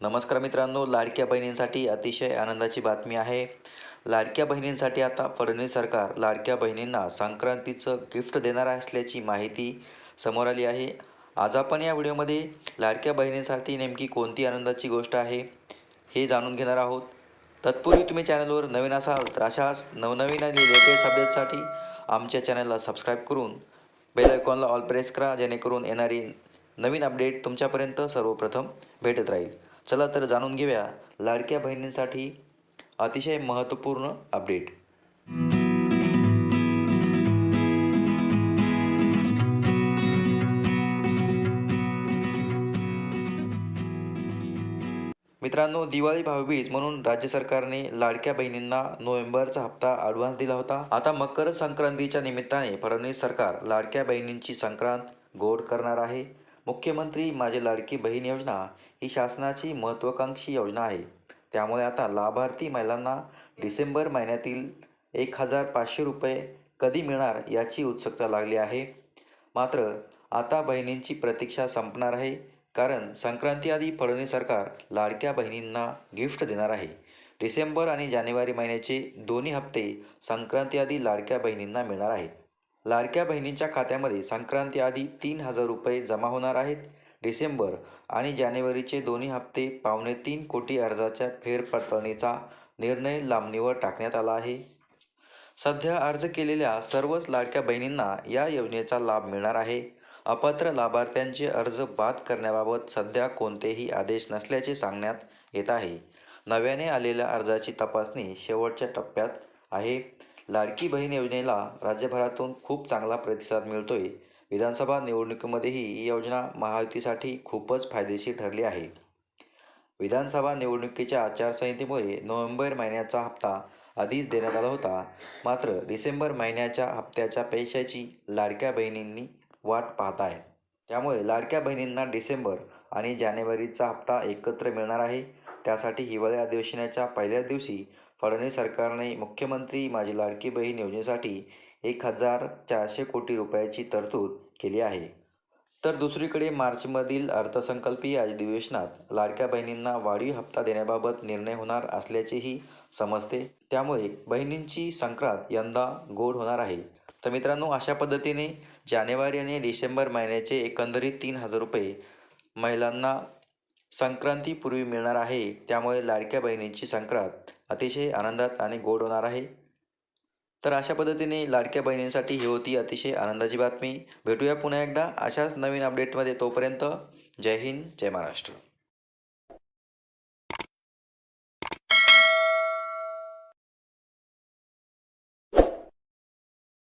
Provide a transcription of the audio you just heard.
नमस्कार मित्रांनो लाडक्या बहिणींसाठी अतिशय आनंदाची बातमी आहे. लाडक्या बहिणींसाठी आता फडणवीस सरकार लाडक्या बहिणींना संक्रांतीचं गिफ्ट देणार असल्याची माहिती समोर आली आहे. आज आपण या व्हिडिओमध्ये लाडक्या बहिणींसाठी नेमकी कोणती आनंदाची गोष्ट आहे हे जाणून घेणार आहोत. तत्पूर्वी तुम्ही चॅनलवर नवीन असाल तर अशाच नवनवीन आणि लेटेस्ट अपडेटसाठी आमच्या चॅनलला सबस्क्राईब करून बेल आयकॉनला ऑल प्रेस करा जेणेकरून येणारी नवीन अपडेट तुमच्यापर्यंत सर्वप्रथम भेटत राहील. चला तर जाणून घेऊया लाडक्या बहिणींसाठी अतिशय महत्त्वपूर्ण अपडेट मित्रांनो दिवाळी भाऊबीज म्हणून राज्य सरकारने लाडक्या बहिणींना नोव्हेंबरचा हप्ता ॲडव्हान्स दिला होता. आता मकर संक्रांतीच्या निमित्ताने फडणवीस सरकार लाडक्या बहिणींची संक्रांत गोड करणार आहे. मुख्यमंत्री माझी लाडकी बहीण योजना ही शासनाची महत्त्वाकांक्षी योजना आहे. त्यामुळे आता लाभार्थी महिलांना डिसेंबर महिन्यातील एक हजार पाचशे रुपये कधी मिळणार याची उत्सुकता लागली आहे. मात्र आता बहिणींची प्रतीक्षा संपणार आहे कारण संक्रांतीआधी फडणवीस सरकार लाडक्या बहिणींना गिफ्ट देणार आहे. डिसेंबर आणि जानेवारी महिन्याचे दोन्ही हप्ते संक्रांतीआधी लाडक्या बहिणींना मिळणार आहेत. लाडक्या बहिणींच्या खात्यामध्ये संक्रांतीआधी तीन हजार रुपये जमा होणार आहेत. डिसेंबर आणि जानेवारीचे दोन्ही हप्ते पावणे तीन कोटी अर्जाच्या फेरपडताळणीचा निर्णय लांबणीवर टाकण्यात आला आहे. सध्या अर्ज केलेल्या सर्वच लाडक्या बहिणींना या योजनेचा लाभ मिळणार आहे. अपात्र लाभार्थ्यांचे अर्ज बाद करण्याबाबत सध्या कोणतेही आदेश नसल्याचे सांगण्यात येत आहे. नव्याने आलेल्या अर्जाची तपासणी शेवटच्या टप्प्यात आहे. लाडकी बहीण योजनेला राज्यभरातून खूप चांगला प्रतिसाद मिळतोय. विधानसभा निवडणुकीमध्येही ही योजना महायुतीसाठी खूपच फायदेशीर ठरली आहे. विधानसभा निवडणुकीच्या आचारसंहितेमुळे नोव्हेंबर महिन्याचा हप्ता आधीच देण्यात आला होता. मात्र डिसेंबर महिन्याच्या हप्त्याच्या पैशाची लाडक्या बहिणींनी वाट पाहत आहेत. त्यामुळे लाडक्या बहिणींना डिसेंबर आणि जानेवारीचा हप्ता एकत्र मिळणार आहे. त्यासाठी हिवाळी अधिवेशनाच्या पहिल्याच दिवशी फडणवीस सरकारने मुख्यमंत्री माझी लाडकी बहीण योजनेसाठी एक हजार चारशे कोटी रुपयाची तरतूद केली आहे. तर दुसरीकडे मार्चमधील अर्थसंकल्पीय अधिवेशनात लाडक्या बहिणींना वाढीव हप्ता देण्याबाबत निर्णय होणार असल्याचेही समजते. त्यामुळे बहिणींची संक्रांत यंदा गोड होणार आहे. तर मित्रांनो अशा पद्धतीने जानेवारी आणि डिसेंबर महिन्याचे एकंदरीत तीन हजार रुपये महिलांना संक्रांतीपूर्वी मिळणार आहे. त्यामुळे लाडक्या बहिणींची संक्रांत अतिशय आनंदात आणि गोड होणार आहे. तर अशा पद्धतीने लाडक्या बहिणींसाठी ही होती अतिशय आनंदाची बातमी. भेटूया पुन्हा एकदा अशाच नवीन अपडेटमध्ये तोपर्यंत जय हिंद जय महाराष्ट्र.